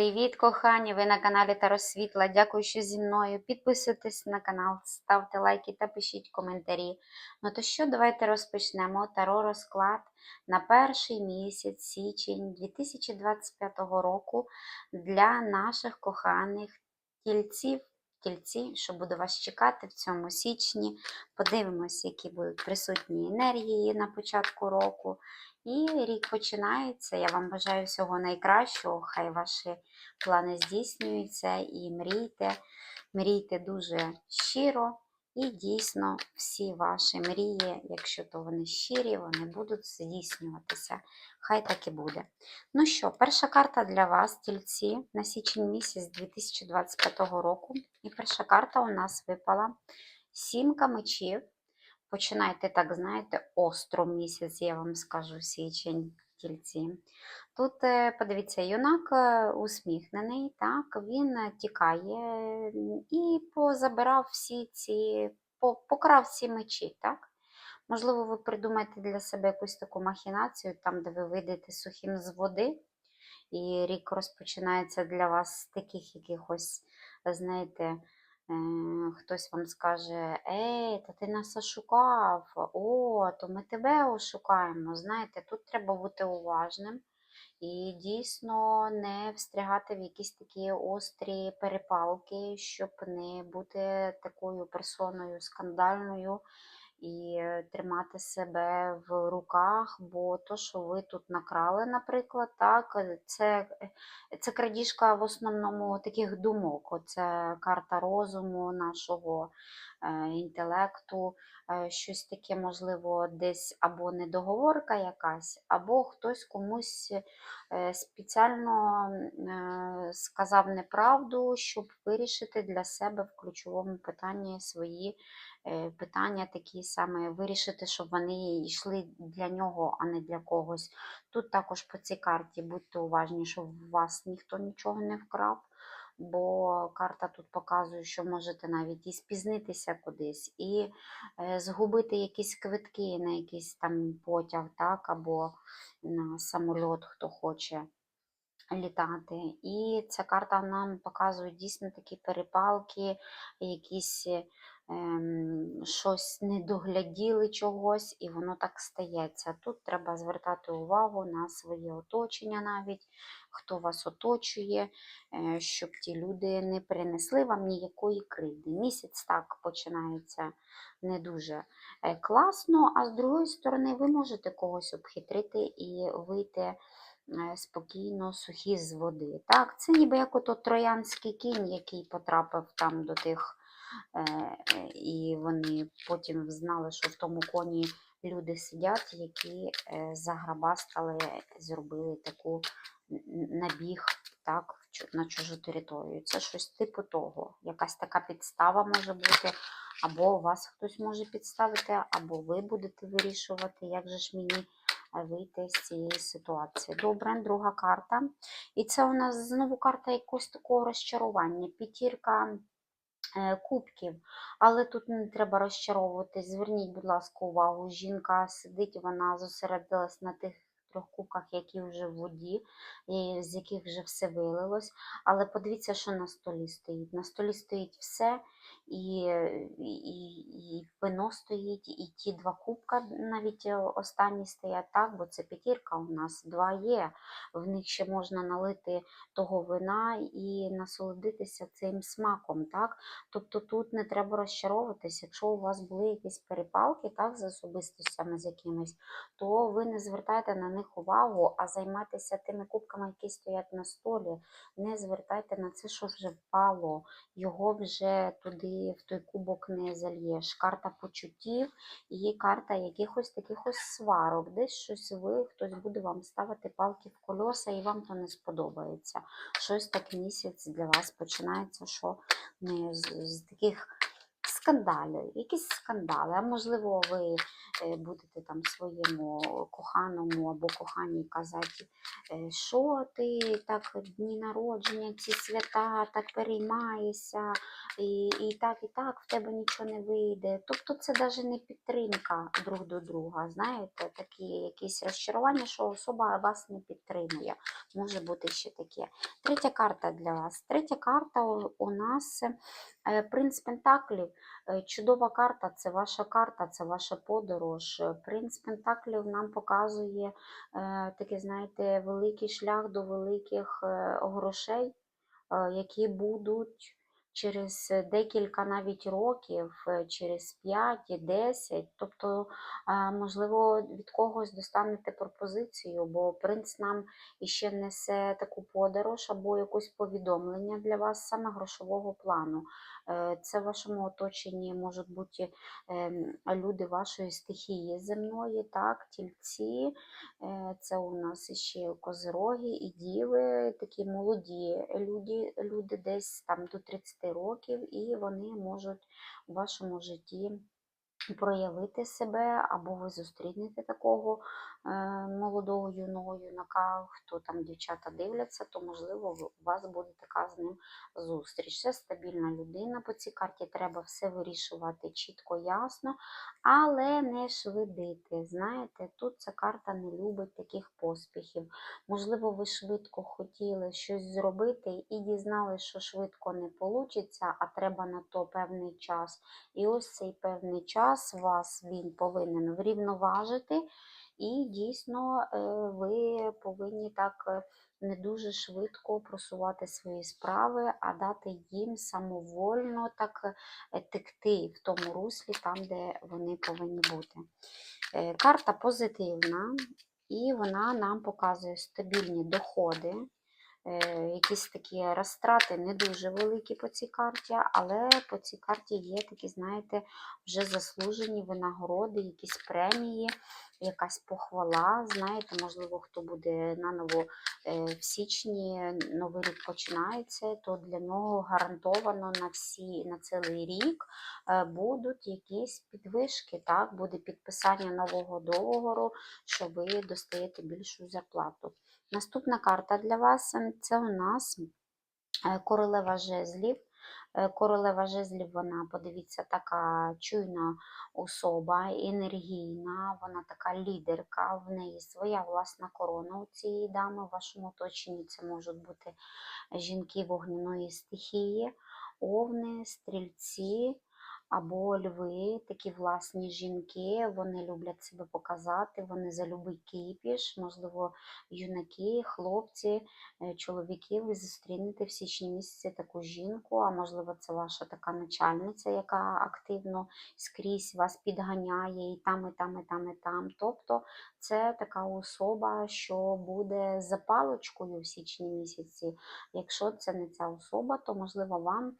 Привіт, кохані! Ви на каналі Таро Світла. Дякую, що зі мною. Підписуйтесь на канал, ставте лайки та пишіть коментарі. Ну то що, давайте розпочнемо таро розклад на перший місяць січень 2025 року для наших коханих тільців. Тільці, що буде вас чекати в цьому січні. Подивимось, які будуть присутні енергії на початку року. І рік починається. Я вам бажаю всього найкращого. Хай ваші плани здійснюються і мрійте. Мрійте дуже щиро. І дійсно всі ваші мрії, якщо то вони щирі, вони будуть здійснюватися. Хай так і буде. Ну що, перша карта для вас, тільці, на січень місяць 2025 року. І перша карта у нас випала сімка мечів. Починайте, так, знаєте, остро місяць, я вам скажу, січень тільці. Тут, е, подивіться, юнак е, усміхнений, так, він е, тікає і позабирав всі ці, покрав ці мечі, так? Можливо, ви придумаєте для себе якусь таку махінацію, там, де ви вийдете сухим з води, і рік розпочинається для вас з таких якихось, знаєте, хтось вам скаже, ей, та ти нас ошукав, о, то ми тебе ошукаємо. Знаєте, тут треба бути уважним і дійсно не встрягати в якісь такі острі перепалки, щоб не бути такою персоною скандальною і е, тримати себе в руках, бо то, що ви тут накрали, наприклад, так, е, це, е, це крадіжка в основному таких думок. Оце карта розуму нашого інтелекту, щось таке, можливо, десь або недоговорка якась, або хтось комусь спеціально сказав неправду, щоб вирішити для себе в ключовому питанні свої питання, такі саме вирішити, щоб вони йшли для нього, а не для когось. Тут також по цій карті будьте уважні, щоб у вас ніхто нічого не вкрав. Бо карта тут показує, що можете навіть і спізнитися кудись, і е, згубити якісь квитки на якийсь там потяг, так, або на самольот, хто хоче літати. І ця карта нам показує дійсно такі перепалки, якісь ем, щось не догляділи чогось, і воно так стається. Тут треба звертати увагу на своє оточення навіть, хто вас оточує, е, щоб ті люди не принесли вам ніякої кривди. Місяць так починається не дуже е, класно, а з другої сторони, ви можете когось обхитрити і вийти е, спокійно, сухі з води. Так, Це ніби як ото троянський кінь, який потрапив там до тих, е, е, і вони потім знали, що в тому коні люди сидять, які е, заграбастали, зробили таку набіг так, на чужу територію. Це щось типу того. Якась така підстава може бути. Або вас хтось може підставити, або ви будете вирішувати, як же ж мені е, вийти з цієї ситуації. Добре, друга карта. І це у нас знову карта якогось такого розчарування. П'ятірка е, кубків. Але тут не треба розчаровуватись. Зверніть, будь ласка, увагу. Жінка сидить, вона зосередилась на тих трьох кубках, які вже в воді, з яких вже все вилилось. Але подивіться, що на столі стоїть. На столі стоїть все, і, і, і- вино стоїть, і ті два кубка навіть е, останні стоять так, бо це п'ятірка у нас, два є. В них ще можна налити того вина і насолодитися цим смаком. так. Тобто тут не треба розчаровуватись, якщо у вас були якісь перепалки так, з особистостями з якимись, то ви не звертайте на них увагу, а займайтеся тими кубками, які стоять на столі. Не звертайте на це, що вже впало. Його вже туди, в той кубок не зальєш. Карта почуттів і карта якихось таких ось сварок. Десь щось ви, хтось буде вам ставити палки в кольоса, і вам то не сподобається. Щось так місяць для вас починається, що не з, з таких скандалі, якісь скандали. А можливо, ви е, будете там своєму коханому або коханій казати, е, що ти так дні народження, ці свята, так переймаєшся, і, і так, і так в тебе нічого не вийде. Тобто це навіть не підтримка друг до друга. Знаєте, такі якісь розчарування, що особа вас не підтримує. Може бути ще таке. Третя карта для вас. Третя карта у, нас принц Пентаклів. Е, Чудова карта це ваша карта, це ваша подорож. Е, Принц Пентаклів нам показує е, такий, знаєте, великий шлях до великих е, грошей, е, які будуть через декілька навіть років, е, через 5-10. Тобто, е, можливо, від когось достанете пропозицію, бо принц нам іще несе таку подорож або якесь повідомлення для вас саме грошового плану. Е, Це в вашому оточенні можуть бути ем, люди вашої стихії земної, так, тільці. Е, Це у нас ще козироги і діви, такі молоді люди, люди десь там до 30 років, і вони можуть у вашому житті проявити себе, або ви зустрінете такого молодого юного юнака, хто там дівчата дивляться, то можливо у вас буде така з ним зустріч. Це стабільна людина. По цій карті треба все вирішувати чітко, ясно, але не швидити. Знаєте, тут ця карта не любить таких поспіхів. Можливо, ви швидко хотіли щось зробити і дізналися, що швидко не вийде, а треба на то певний час. І ось цей певний час вас він повинен врівноважити, і дійсно е, ви повинні так е, не дуже швидко просувати свої справи, а дати їм самовольно так е, текти в тому руслі, там, де вони повинні бути. Карта позитивна, і вона нам показує стабільні доходи. Е, Якісь такі розтрати не дуже великі по цій карті, але по цій карті є такі, знаєте, вже заслужені винагороди, якісь премії, якась похвала. Знаєте, можливо, хто буде наново е, в січні, новий рік починається, то для нього гарантовано на всі на цілий рік е, будуть якісь підвишки. Так, буде підписання нового договору, що ви достаєте більшу зарплату. Наступна карта для вас ем, це у нас е, королева жезлів. Е, Королева жезлів, вона, подивіться, така чуйна особа, енергійна, вона така лідерка, в неї своя власна корона у цієї дами. В вашому оточенні це можуть бути жінки вогняної стихії, овни, стрільці або льви, такі власні жінки, вони люблять себе показати, вони за любий кипіш, можливо, юнаки, хлопці, е, чоловіки, ви зустрінете в січні місяці таку жінку, а можливо, це ваша така начальниця, яка активно скрізь вас підганяє і там, і там, і там, і там. Тобто це така особа, що буде за паличкою в січні місяці. Якщо це не ця особа, то можливо вам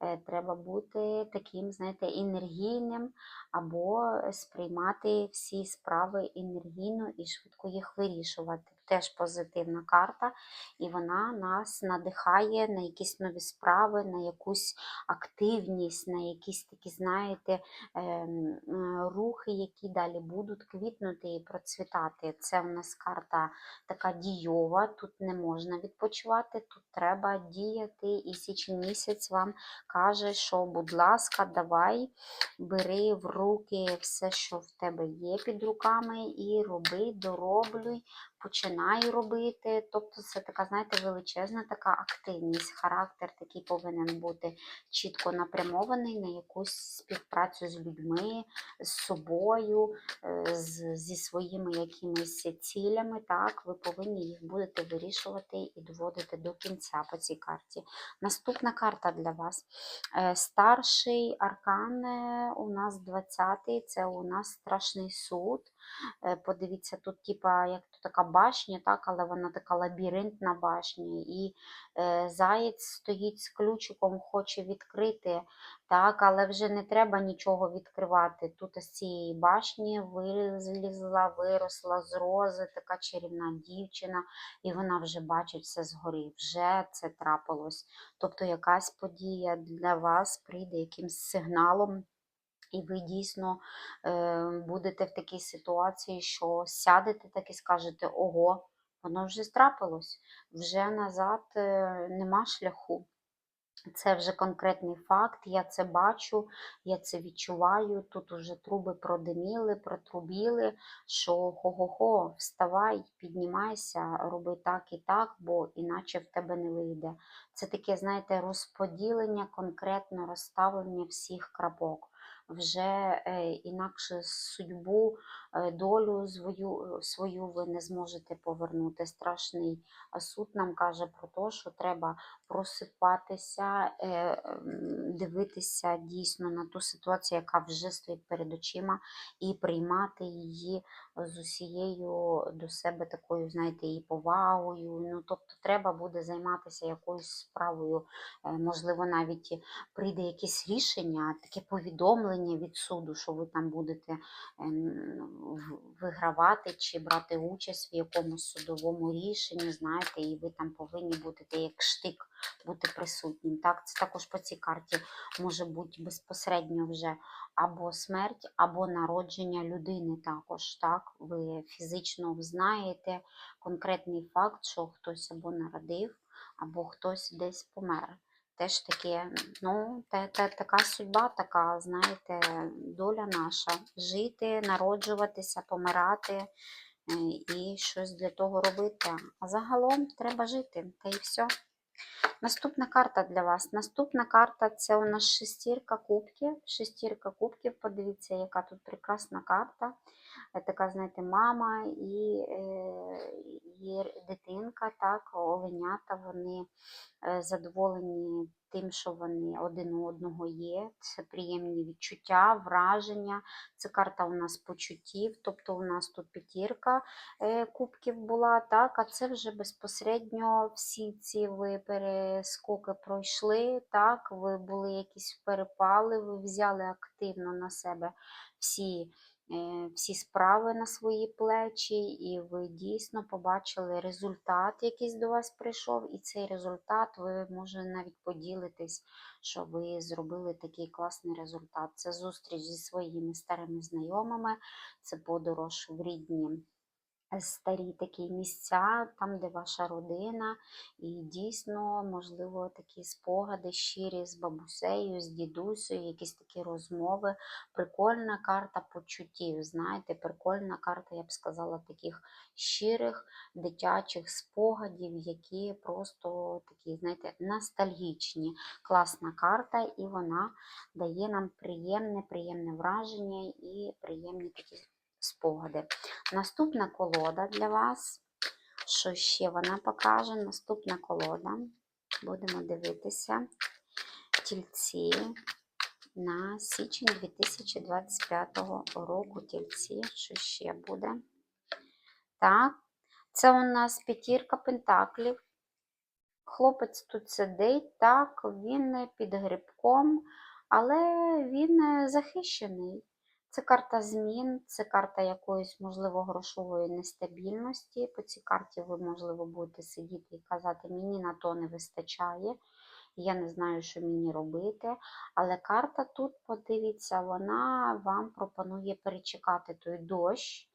е, треба бути таким, знаєте, енергійним або сприймати всі справи енергійно і швидко їх вирішувати. Теж позитивна карта, і вона нас надихає на якісь нові справи, на якусь активність, на якісь такі, знаєте, ем, е, рухи, які далі будуть квітнути і процвітати. Це у нас карта така дійова, тут не можна відпочивати, тут треба діяти. І січень місяць вам каже, що, будь ласка, давай, бери в руки все, що в тебе є під руками, і роби, дороблюй, починай робити. Тобто це така, знаєте, величезна така активність, характер такий повинен бути чітко напрямований на якусь співпрацю з людьми, з собою, е, з, зі своїми якимись цілями. Так, ви повинні їх будете вирішувати і доводити до кінця по цій карті. Наступна карта для вас. Е, Старший аркан е, у нас 20-й, це у нас страшний суд. Е, Подивіться, тут, типа, як то така башня, так, але вона така лабіринтна башня. І е, заєць стоїть з ключиком, хоче відкрити, так, але вже не треба нічого відкривати. Тут з цієї башні вилізла, виросла з рози така чарівна дівчина, і вона вже бачить все згорі. Вже це трапилось. Тобто якась подія для вас прийде якимсь сигналом. І ви дійсно е, будете в такій ситуації, що сядете так і скажете: ого, воно вже трапилось, вже назад е, нема шляху. Це вже конкретний факт, я це бачу, я це відчуваю. Тут уже труби продиміли, протрубіли, що хо-хо-хо, вставай, піднімайся, роби так і так, бо іначе в тебе не вийде. Це таке, знаєте, розподілення, конкретно розставлення всіх крапок. Вже е, інакше судьбу, долю свою, свою ви не зможете повернути. Страшний суд нам каже про те, що треба просипатися, е, дивитися дійсно на ту ситуацію, яка вже стоїть перед очима, і приймати її з усією до себе такою, знаєте, і повагою. Ну, тобто, треба буде займатися якоюсь справою. Е, Можливо, навіть прийде якесь рішення, таке повідомлення від суду, що ви там будете ем, вигравати чи брати участь в якомусь судовому рішенні, знаєте, і ви там повинні бути як штик бути присутнім. Так, це також по цій карті може бути безпосередньо вже або смерть, або народження людини. Також так, ви фізично знаєте конкретний факт, що хтось або народив, або хтось десь помер. Теж таке, ну, та, та, така судьба, така, знаєте, доля наша. Жити, народжуватися, помирати е, і щось для того робити. А загалом треба жити, та й все. Наступна карта для вас. Наступна карта це у нас шестірка кубків. Шестірка кубків. Подивіться, яка тут прекрасна карта. Е, Така, знаєте, мама і е, її дитинка, так, оленята, вони е, задоволені тим, що вони один у одного є. Це приємні відчуття, враження. Це карта у нас почуттів, тобто у нас тут п'ятірка е, кубків була, так, а це вже безпосередньо всі ці ви перескоки пройшли, так, ви були якісь перепали, ви взяли активно на себе всі. Всі справи на свої плечі, і ви дійсно побачили результат, якийсь до вас прийшов, і цей результат ви може навіть поділитесь, що ви зробили такий класний результат. Це зустріч зі своїми старими знайомими, це подорож в рідні старі такі місця, там, де ваша родина, і дійсно, можливо, такі спогади щирі з бабусею, з дідусею, якісь такі розмови. Прикольна карта почуттів. Знаєте, прикольна карта, я б сказала, таких щирих дитячих спогадів, які просто такі, знаєте, ностальгічні. Класна карта, і вона дає нам приємне, приємне враження і приємні такі спогади. Наступна колода для вас. Що ще вона покаже? Наступна колода. Будемо дивитися. Тільці на січень 2025 року. Тільці, що ще буде? Так, це у нас п'ятірка пентаклів. Хлопець тут сидить, так, він під грибком, але він е, захищений. Це карта змін, це карта якоїсь, можливо, грошової нестабільності. По цій карті ви, можливо, будете сидіти і казати, мені на то не вистачає, я не знаю, що мені робити. Але карта тут, подивіться, вона вам пропонує перечекати той дощ.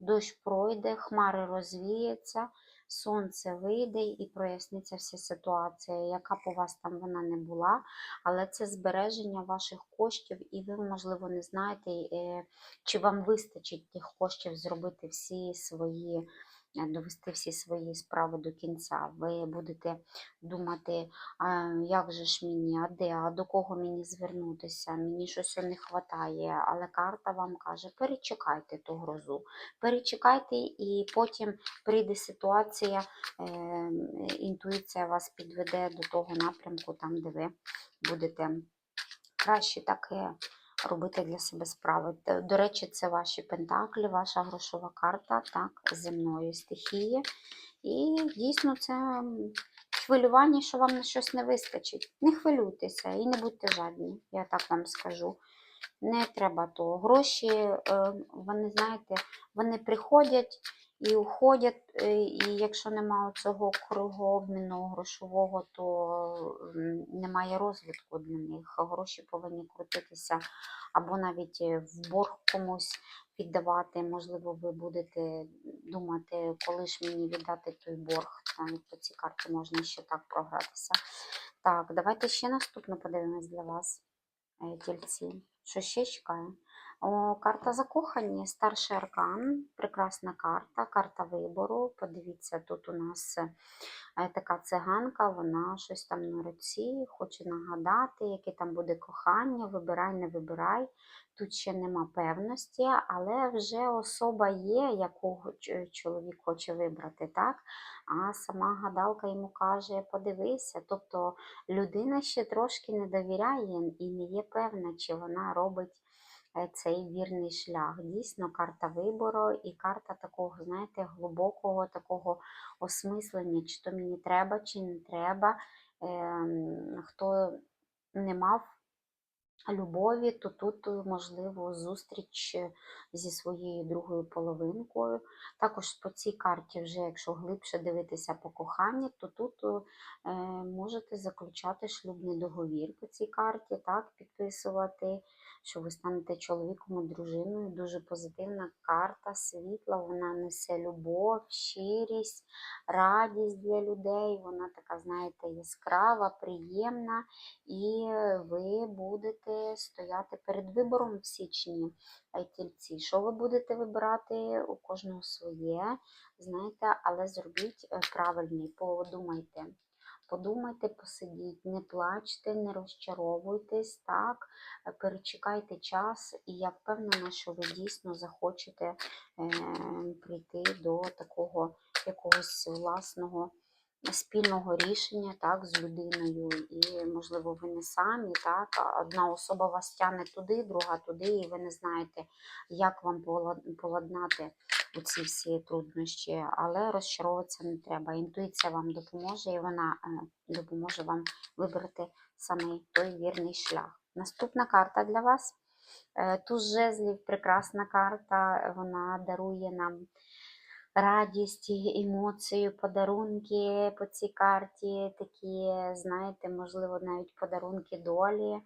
Дощ пройде, хмари розвіються, сонце вийде і проясниться вся ситуація, яка у вас там вона не була, але це збереження ваших коштів, і ви, можливо, не знаєте, е, чи вам вистачить тих коштів зробити всі свої, довести всі свої справи до кінця. Ви будете думати, як же ж мені, а де, а до кого мені звернутися, мені щось не вистачає, але карта вам каже, перечекайте ту грозу, перечекайте, і потім прийде ситуація, е, інтуїція вас підведе до того напрямку, там, де ви будете. Краще так е, робити для себе справи. До речі, це ваші пентаклі, ваша грошова карта, так, земної стихії. І дійсно це хвилювання, що вам на щось не вистачить. Не хвилюйтеся і не будьте жадні, я так вам скажу. Не треба того. Гроші, е, вони, знаєте, вони приходять і уходять, е, і якщо немає цього кругообміну грошового, то немає розвитку для них. Гроші повинні крутитися або навіть е, в борг комусь віддавати. Можливо, ви будете думати, коли ж мені віддати той борг. Навіть по цій карті можна ще так програтися. Так, давайте ще наступну подивимось для вас, е, тільці. Що ще чекає? Карта закохані, старший аркан, прекрасна карта, карта вибору. Подивіться, тут у нас е, така циганка, вона щось там на руці, хоче нагадати, яке там буде кохання, вибирай, не вибирай. Тут ще нема певності, але вже особа є, яку чоловік хоче вибрати, так? А сама гадалка йому каже, подивися. Тобто людина ще трошки не довіряє і не є певна, чи вона робить е, цей вірний шлях. Дійсно, карта вибору і карта такого, знаєте, глибокого такого осмислення, чи то мені треба, чи не треба. Ем, Хто не мав любові, то тут, е, можливо, зустріч е, зі своєю другою половинкою. Також по цій карті, вже якщо глибше дивитися по коханню, то тут е, можете заключати шлюбний договір по цій карті, так, підписувати, що ви станете чоловіком і дружиною. Дуже позитивна карта, світла, вона несе любов, щирість, радість для людей. Вона така, знаєте, яскрава, приємна і ви будете стояти перед вибором в січні тільці. Що ви будете вибирати? У кожного своє, знаєте, але зробіть е, правильний, подумайте. Подумайте, посидіть, не плачте, не розчаровуйтесь, так, е, перечекайте час, і я впевнена, що ви дійсно захочете е, прийти до такого якогось власного спільного рішення так, з людиною, і, можливо, ви не самі, так, одна особа вас тягне туди, друга туди, і ви не знаєте, як вам полад- поладнати ці всі труднощі, але розчаровуватися не треба. Інтуїція вам допоможе, і вона е, допоможе вам вибрати саме той вірний шлях. Наступна карта для вас. Е, Туз жезлів, прекрасна карта, вона дарує нам радість, емоції, подарунки по цій карті, такі, знаєте, можливо, навіть подарунки долі.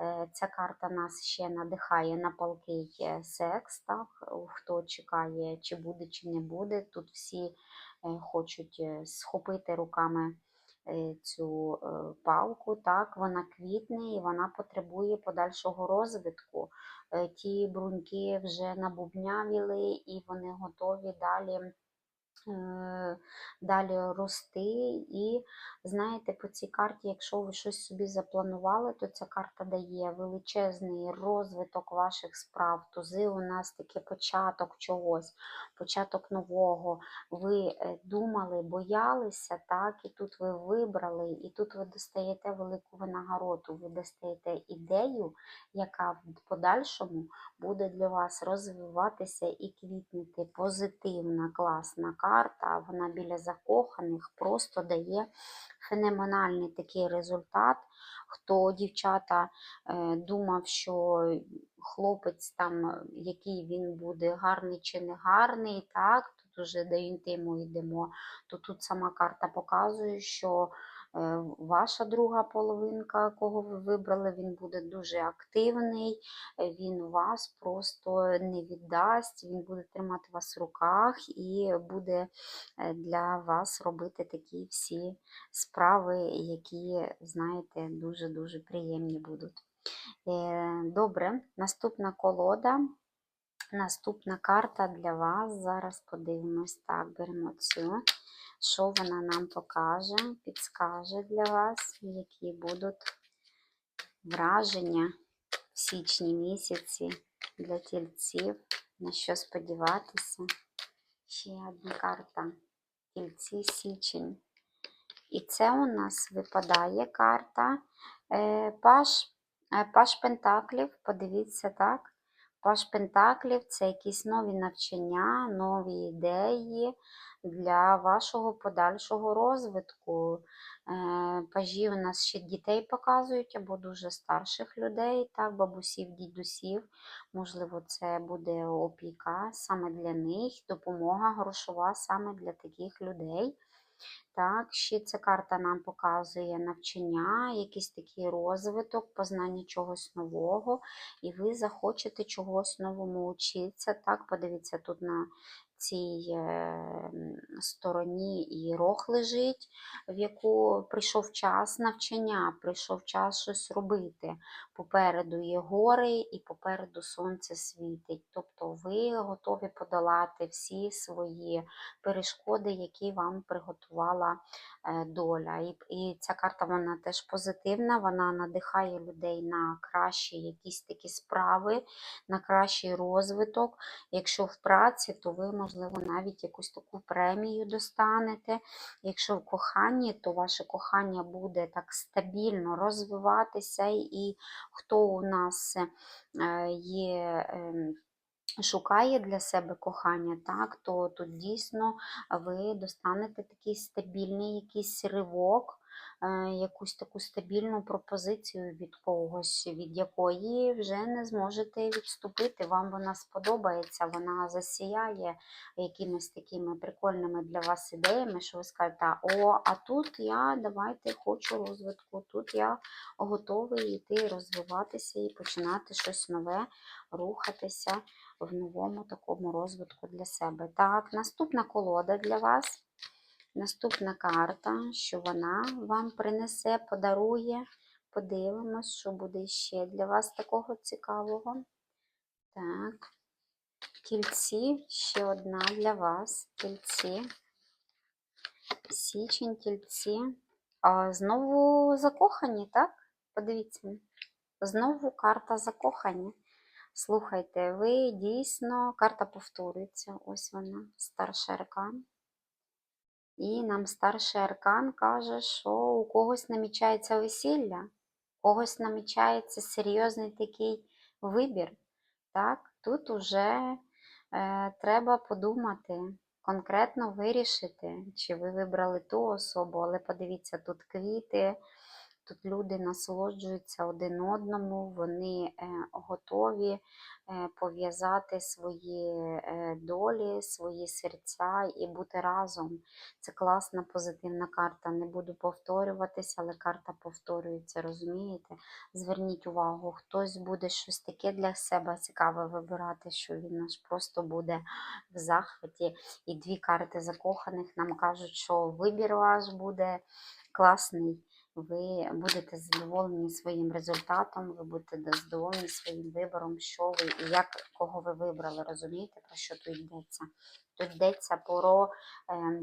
Е, Ця карта нас ще надихає на палкий е, секс, так? хто чекає, чи буде, чи не буде. Тут всі е, хочуть схопити руками цю е, палку, так, вона квітне і вона потребує подальшого розвитку. Е, Ті бруньки вже набубнявіли і вони готові далі. Е, Далі рости, і знаєте, по цій карті, якщо ви щось собі запланували, то ця карта дає величезний розвиток ваших справ. Тузи у нас таке початок чогось, початок нового. Ви е, думали, боялися, так, і тут ви вибрали, і тут ви достаєте велику винагороду, ви достаєте ідею, яка в подальшому буде для вас розвиватися і квітнути. Позитивна, класна карта, вона біля закоханих просто дає феноменальний такий результат. Хто дівчата е, думав, що хлопець там, е, який він буде гарний чи не гарний, так, тут уже до інтиму йдемо, то тут сама карта показує, що ваша друга половинка, кого ви вибрали, він буде дуже активний, е, він вас просто не віддасть, він буде тримати вас в руках і буде е, для вас робити такі всі справи, які, знаєте, дуже-дуже приємні будуть. Е, Добре, наступна колода. Наступна карта для вас. Зараз подивимось. Так, беремо цю. Що вона нам покаже, підскаже для вас, які будуть враження в січні місяці для тільців, на що сподіватися. Ще одна карта. Тільці січень. І це у нас випадає карта е, Паш Е, Паш Пентаклів, подивіться так. Паш Пентаклів це якісь нові навчання, нові ідеї для вашого подальшого розвитку. Е, Пажі у нас ще дітей показують або дуже старших людей, так, бабусів, дідусів. Можливо, це буде опіка саме для них, допомога грошова саме для таких людей. Так, ще ця карта нам показує навчання, якийсь такий розвиток, познання чогось нового, і ви захочете чогось новому учитися. Так, подивіться, тут на цій е, стороні і рог лежить, в яку прийшов час навчання, прийшов час щось робити. Попереду є гори і попереду сонце світить. Тобто ви готові подолати всі свої перешкоди, які вам приготувала доля. І, і ця карта вона теж позитивна, вона надихає людей на кращі якісь такі справи, на кращий розвиток. Якщо в праці, то ви, можливо, навіть якусь таку премію достанете. Якщо в коханні, то ваше кохання буде так стабільно розвиватися. І хто у нас е, є. Шукає для себе кохання, так, то тут дійсно ви достанете такий стабільний якийсь ривок, е, якусь таку стабільну пропозицію від когось, від якої вже не зможете відступити. Вам вона сподобається, вона засіяє якимись такими прикольними для вас ідеями, що ви скажете, о, а тут я давайте хочу розвитку, тут я готовий йти розвиватися і починати щось нове, рухатися в новому такому розвитку для себе. Так, наступна колода для вас. Наступна карта, що вона вам принесе, подарує. Подивимось, що буде ще для вас такого цікавого. Так. Тільці, ще одна для вас. Тільці. Січень, тільці. А, знову закохані, так? Подивіться. Знову карта закохані. Слухайте, ви дійсно, карта повторюється, ось вона, старший аркан. І нам старший аркан каже, що у когось намічається весілля, у когось намічається серйозний такий вибір. Так, тут уже е, треба подумати, конкретно вирішити, чи ви вибрали ту особу, але подивіться, тут квіти, тут люди насолоджуються один одному, вони е, готові е, пов'язати свої е, долі, свої серця і бути разом. Це класна позитивна карта. Не буду повторюватися, але карта повторюється, розумієте? Зверніть увагу, хтось буде щось таке для себе цікаве вибирати, що він аж просто буде в захваті. І дві карти закоханих нам кажуть, що вибір ваш буде класний. Ви будете задоволені своїм результатом, ви будете задоволені своїм вибором, що ви і як кого ви вибрали. Розумієте, про що тут йдеться? Тут йдеться про е,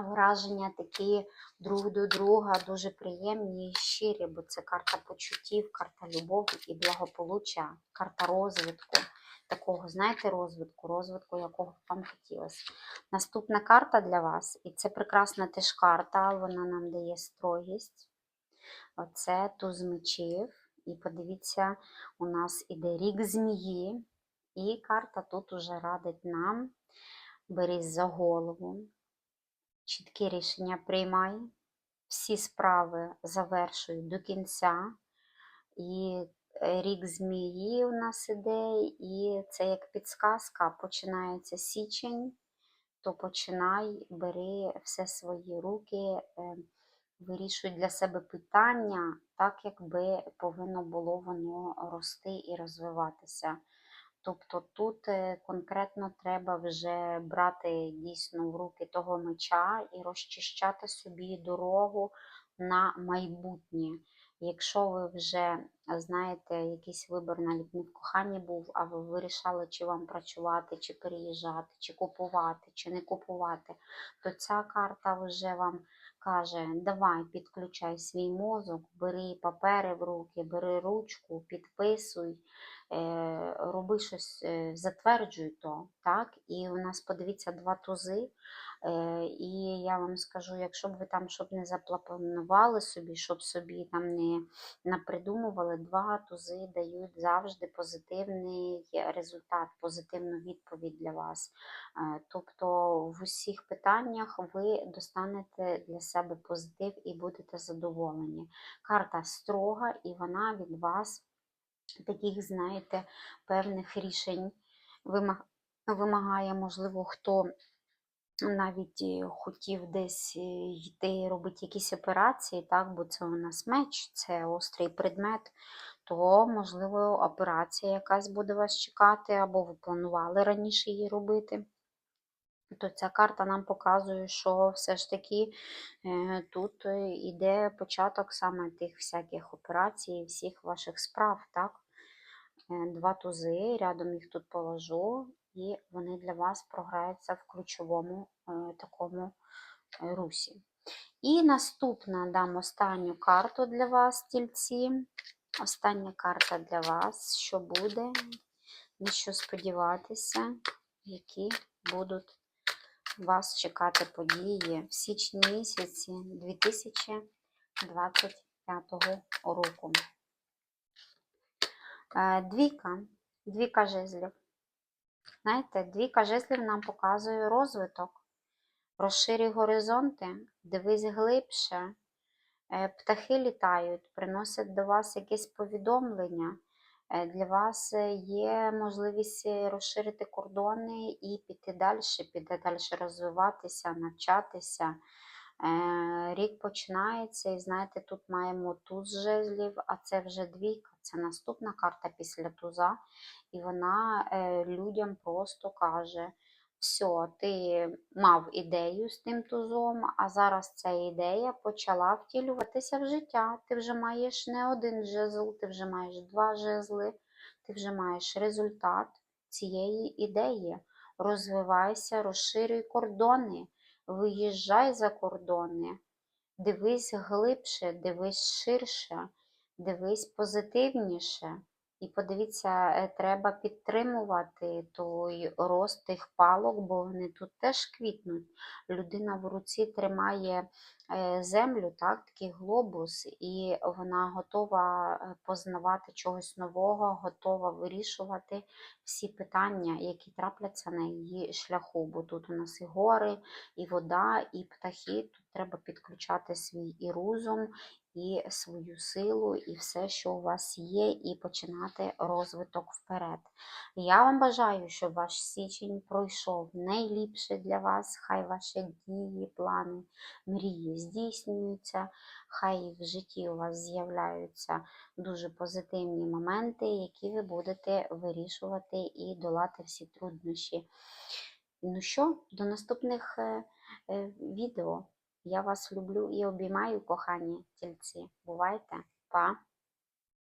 враження такі друг до друга, дуже приємні і щирі, бо це карта почуттів, карта любові і благополуччя, карта розвитку. Такого, знаєте, розвитку, розвитку, якого вам хотілося. Наступна карта для вас, і це прекрасна теж карта, вона нам дає строгість. Оце туз мечів. І подивіться, у нас іде рік змії, і карта тут уже радить нам. Берись за голову, чіткі рішення приймай, всі справи завершуй до кінця. І рік змії у нас іде, і це як підсказка. Починається січень, то починай, бери все свої руки, е, вирішуй для себе питання, так якби повинно було воно рости і розвиватися. Тобто тут е, конкретно треба вже брати дійсно в руки того меча і розчищати собі дорогу на майбутнє. Якщо ви вже знаєте, якийсь вибір навіть в коханні був, а ви вирішали, чи вам працювати, чи переїжджати, чи купувати, чи не купувати, то ця карта вже вам каже: давай підключай свій мозок, бери папери в руки, бери ручку, підписуй, роби щось, е, затверджуй то. Так? І у нас подивіться два тузи. Е, І я вам скажу, якщо б ви там щоб не запланували собі, щоб собі там не напридумували, два тузи дають завжди позитивний результат, позитивну відповідь для вас. Е, Тобто в усіх питаннях ви достанете для себе позитив і будете задоволені. Карта строга, і вона від вас таких, знаєте, певних рішень вимагає, можливо, хто навіть е, хотів десь е, йти робити якісь операції, так, бо це у нас меч, це острий предмет, то, можливо, операція якась буде вас чекати, або ви планували раніше її робити. То ця карта нам показує, що все ж таки е, тут іде початок саме тих всяких операцій, всіх ваших справ, так? Е, Два тузи, рядом їх тут положу, і вони для вас програються в ключовому е, такому е, русі. І наступна дам останню карту для вас, тільці. Остання карта для вас, що буде, на що сподіватися, які будуть вас чекати події в січні місяці 2025 року. Е, Двійка, двійка жезлів. Знаєте, двійка жезлів нам показує розвиток. Розширюй горизонти, дивись глибше. Е, Птахи літають, приносять до вас якесь повідомлення. Е, Для вас є можливість розширити кордони і піти далі, піти далі розвиватися, навчатися. Е, Рік починається, і знаєте, тут маємо туз жезлів, а це вже двійка, це наступна карта після туза. І вона е, людям просто каже: все, ти мав ідею з тим тузом, а зараз ця ідея почала втілюватися в життя. Ти вже маєш не один жезл, ти вже маєш два жезли, ти вже маєш результат цієї ідеї. Розвивайся, розширюй кордони, виїжджай за кордони, дивись глибше, дивись ширше, дивись позитивніше. І подивіться, е, треба підтримувати той рост тих палок, бо вони тут теж квітнуть. Людина в руці тримає е, землю, так, такий глобус, і вона готова е, познавати чогось нового, готова вирішувати всі питання, які трапляться на її шляху. Бо тут у нас і гори, і вода, і птахи. Тут треба підключати свій і розум, і свою силу, і все, що у вас є, і починати розвиток вперед. Я вам бажаю, щоб ваш січень пройшов найліпше для вас. Хай ваші дії, плани, мрії здійснюються, хай в житті у вас з'являються дуже позитивні моменти, які ви будете вирішувати і долати всі труднощі. Ну що, до наступних е, е, відео. Я вас люблю і обіймаю, кохані тільці. Бувайте, па!